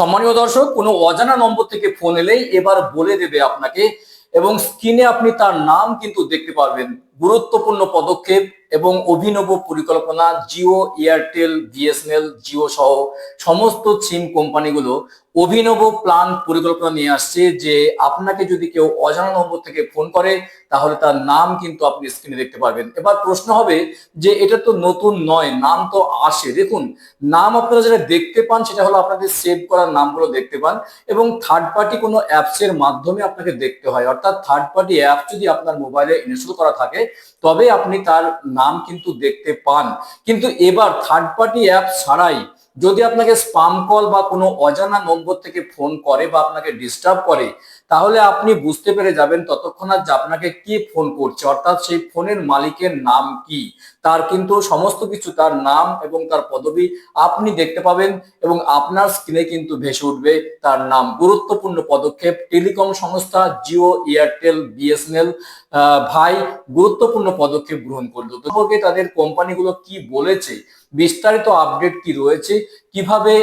সম্মানীয় দর্শক, কোনো অজানা নম্বর থেকে ফোন এলেই এবার বলে দেবে আপনাকে এবং স্ক্রিনে আপনি তার নাম কিন্তু দেখতে পারবেন। গুরুত্বপূর্ণ পদক্ষেপ এবং অভিনব পরিকল্পনা জিও, এয়ারটেল, বিএসএনএল, জিও সহ সমস্ত সিম কোম্পানিগুলো অভিনব প্ল্যান পরিকল্পনা নিয়ে আসছে যে আপনাকে যদি কেউ অজানা নম্বর থেকে ফোন করে, তাহলে তার নাম কিন্তু আপনি স্ক্রিনে দেখতে পারবেন। এবার প্রশ্ন হবে যে এটা তো নতুন নয়, নাম তো আসে। দেখুন, নাম আপনারা যেটা দেখতে পান, সেটা হলো আপনাদের সেভ করার নামগুলো দেখতে পান এবং থার্ড পার্টি কোনো অ্যাপসের মাধ্যমে আপনাকে দেখতে হয়। অর্থাৎ থার্ড পার্টি অ্যাপ যদি আপনার মোবাইলে ইনস্টল করা থাকে তবে আপনি তার নাম কিন্তু দেখতে পান। কিন্তু এবার থার্ড পার্টি অ্যাপ ছাড়াই যদি আপনাকে স্পাম কল বা কোনো অজানা নম্বর থেকে ফোন করে বা আপনাকে ডিস্টার্ব করে, তাহলে আপনি বুঝতে পেরে যাবেন ততক্ষণাৎ যে আপনাকে কি ফোন করছে। অর্থাৎ সেই ফোনের মালিকের নাম কি? তার কিন্তু সমস্ত কিছু, তার নাম এবং তার পদবি আপনি দেখতে পাবেন এবং আপনার স্ক্রিনে কিন্তু ভেসে উঠবে তার নাম। গুরুত্বপূর্ণ পদক্ষেপ, টেলিকম সংস্থা জিও এয়ারটেল বিএসএনএল ভাই গুরুত্বপূর্ণ পদক্ষেপ গ্রহণ করল। সম্পর্কে তাদের কোম্পানিগুলো কি বলেছে? বিস্তারিত আপডেট কি রয়েছে? কীভাবে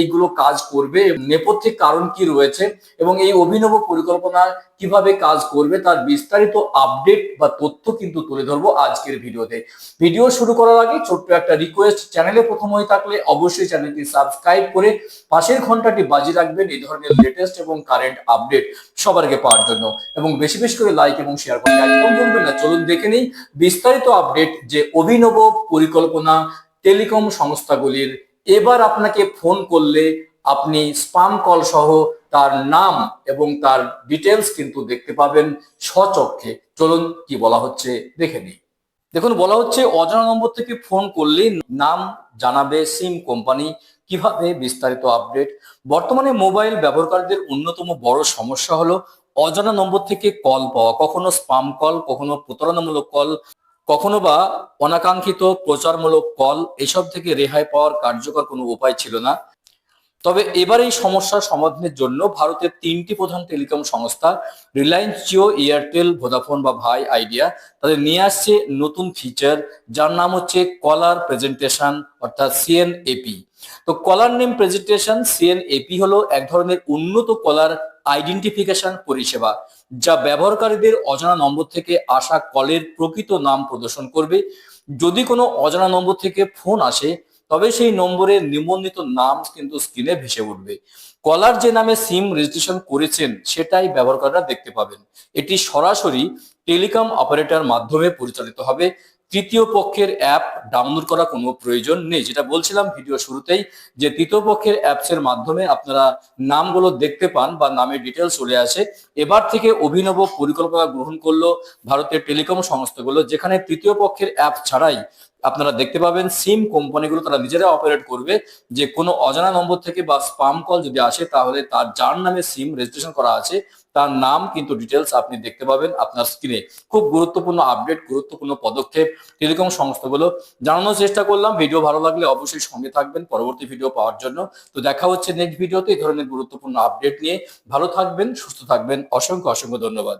এইগুলো কাজ করবে নেপথ্যে কারণ কি রয়েছে এবং এই অভিনব পরিকল্পনা কীভাবে কাজ করবে তার বিস্তারিত আপডেট বা তথ্য কিন্তু তুলে ধরবো আজকের ভিডিওতে। ভিডিও শুরু করার আগে ছোট্ট একটা রিকোয়েস্ট চ্যানেলে প্রথম হয়ে থাকলে অবশ্যই চ্যানেলটি সাবস্ক্রাইব করে পাশের ঘন্টাটি বাজিয়ে রাখবেন এই ধরনের লেটেস্ট এবং কারেন্ট আপডেট সবার আগে পাওয়ার জন্য এবং বেশি বেশি করে লাইক এবং শেয়ার করতে একদম ভুলবেন না। চলুন দেখে নিই বিস্তারিত আপডেট যে অভিনব পরিকল্পনা টেলিকম সংস্থাগুলির এবার আপনাকে ফোন করলে আপনি স্পাম কল সহ তার নাম এবং তার ডিটেলস কিন্তু দেখতে পাবেন স্বচক্ষে। চলুন কি বলা হচ্ছে দেখে নিই। দেখুন, বলা হচ্ছে অজানা নম্বর থেকে ফোন করলে নাম জানাবে সিম কোম্পানি। কীভাবে বিস্তারিত আপডেট? বর্তমানে মোবাইল ব্যবহারকারীদের অন্যতম বড় সমস্যা হলো অজানা নম্বর থেকে কল পাওয়া। কখনো স্পাম কল, কখনো প্রতারণামূলক কল কখনো বা অনাকাঙ্ক্ষিত প্রচারমূলক কল এসব থেকে রেহাই পাওয়ার কার্যকর কোনো উপায় ছিল না। তবে এবার এই সমস্যার সমাধানের জন্য ভারতের তিনটি প্রধান টেলিকম সংস্থা রিলায়েন্স জিও এয়ারটেল ভোদাফোন বা ভাই আইডিয়া, তাদের নিয়ে আসছে নতুন ফিচার যার নাম হচ্ছে কলার প্রেজেন্টেশন অর্থাৎ সিএনএপি তো কলার নেম প্রেজেন্টেশন সিএনএপি হলো এক ধরনের উন্নত কলার আইডেন্টিফিকেশন পরিষেবা, যা ব্যবহারকারীদের অজানা নম্বর থেকে আসা কলের প্রকৃত নাম প্রদর্শন করবে। যদি কোনো অজানা নম্বর থেকে ফোন আসে, তবে সেই নম্বরের নিবন্ধিত নাম কিন্তু স্ক্রিনে ভেসে উঠবে। কলার যে নামে সিম রেজিস্ট্রেশন করেছেন, সেটাই ব্যবহারকারীরা দেখতে পাবেন। এটি সরাসরি টেলিকম অপারেটর মাধ্যমে পরিচালিত হবে। তৃতীয় পক্ষের অ্যাপ ডাউনলোড করা কোনো প্রয়োজন নেই। যেটা বলছিলাম ভিডিও শুরুতেই, যে তৃতীয় পক্ষের অ্যাপস এর মাধ্যমে আপনারা নামগুলো দেখতে পান বা নামের ডিটেলস চলে আসে। এবার থেকে অভিনব পরিকল্পনা গ্রহণ করল ভারতের টেলিকম সংস্থাগুলো, যেখানে তৃতীয় পক্ষের অ্যাপ ছাড়াই আপনারা দেখতে পাবেন সিম কোম্পানিগুলো তারা নিজেরা অপারেট করবে। যে কোনো অজানা নম্বর থেকে বা স্পাম কল যদি আসে, তাহলে তার যার নামে সিম রেজিস্ট্রেশন করা আছে, তার নাম কিন্তু ডিটেলস আপনি দেখতে পাবেন আপনার স্ক্রিনে খুব গুরুত্বপূর্ণ আপডেট গুরুত্বপূর্ণ পদক্ষেপ টেলিকম সংস্থাগুলো। জানানোর চেষ্টা করলাম। ভিডিও ভালো লাগলে অবশ্যই সঙ্গে থাকবেন পরবর্তী ভিডিও পাওয়ার জন্য। তো দেখা হচ্ছে নেক্সট ভিডিওতে এই ধরনের গুরুত্বপূর্ণ আপডেট নিয়ে। ভালো থাকবেন, সুস্থ থাকবেন। অসংখ্য অসংখ্য ধন্যবাদ।